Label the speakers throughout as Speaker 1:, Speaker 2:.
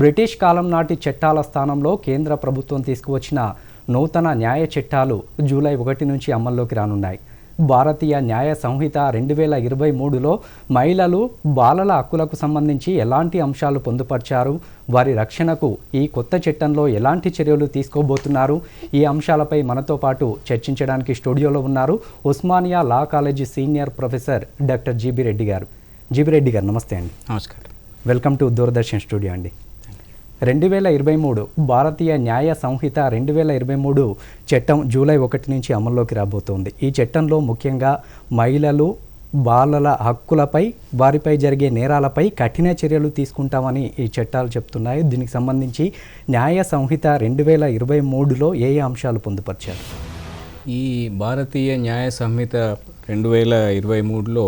Speaker 1: British కాలం నాటి చట్టాల స్థానంలో కేంద్ర ప్రభుత్వం తీసుకువచ్చిన నూతన న్యాయ చట్టాలు జూలై ఒకటి నుంచి అమల్లోకి రానున్నాయి. భారతీయ న్యాయ సంహిత రెండు వేల ఇరవై మూడులో మహిళలు బాలల హక్కులకు సంబంధించి ఎలాంటి అంశాలు పొందుపరిచారు? వారి రక్షణకు ఈ కొత్త చట్టంలో ఎలాంటి చర్యలు తీసుకోబోతున్నారు? ఈ అంశాలపై మనతో పాటు చర్చించడానికి స్టూడియోలో ఉన్నారు Osmania law college senior professor doctor GB Reddy గారు. జీబీ రెడ్డి గారు నమస్తే అండి.
Speaker 2: నమస్కారం.
Speaker 1: వెల్కమ్ టు దూరదర్శన్ స్టూడియో అండి. రెండు వేల ఇరవై మూడు భారతీయ న్యాయ సంహిత రెండు వేల ఇరవై మూడు చట్టం జూలై ఒకటి నుంచి అమల్లోకి రాబోతోంది. ఈ చట్టంలో ముఖ్యంగా మహిళలు బాలల హక్కులపై వారిపై జరిగే నేరాలపై కఠిన చర్యలు తీసుకుంటామని ఈ చట్టాలు చెప్తున్నాయి. దీనికి సంబంధించి న్యాయ సంహిత రెండు వేల ఇరవై మూడులో ఏ అంశాలు పొందుపరిచారు?
Speaker 2: ఈ భారతీయ న్యాయ సంహిత రెండు వేల ఇరవై మూడులో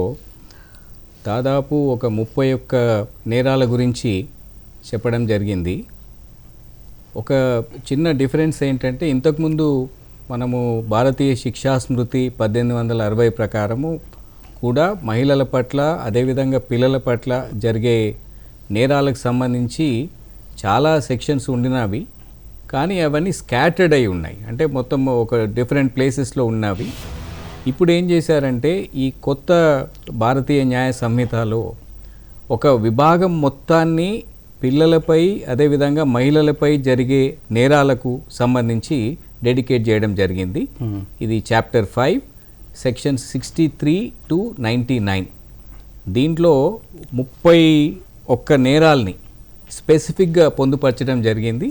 Speaker 2: దాదాపు ఒక ముప్పై ఒక్క నేరాల గురించి చెప్పడం జరిగింది. ఒక చిన్న డిఫరెన్స్ ఏంటంటే ఇంతకుముందు మనము భారతీయ శిక్షా స్మృతి పద్దెనిమిది వందల అరవై ప్రకారము కూడా మహిళల పట్ల అదేవిధంగా పిల్లల పట్ల జరిగే నేరాలకు సంబంధించి చాలా సెక్షన్స్ ఉండినవి. కానీ అవన్నీ స్కాటర్డ్ అయి ఉన్నాయి. అంటే మొత్తం ఒక డిఫరెంట్ ప్లేసెస్లో ఉన్నవి. ఇప్పుడు ఏం చేశారంటే ఈ కొత్త భారతీయ న్యాయ సంహితలో ఒక విభాగం మొత్తాన్ని పిల్లలపై అదేవిధంగా మహిళలపై జరిగే నేరాలకు సంబంధించి డెడికేట్ చేయడం జరిగింది. ఇది chapter five section sixty three to ninety nine. దీంట్లో ముప్పై ఒక్క నేరాల్ని స్పెసిఫిక్గా పొందుపరచడం జరిగింది.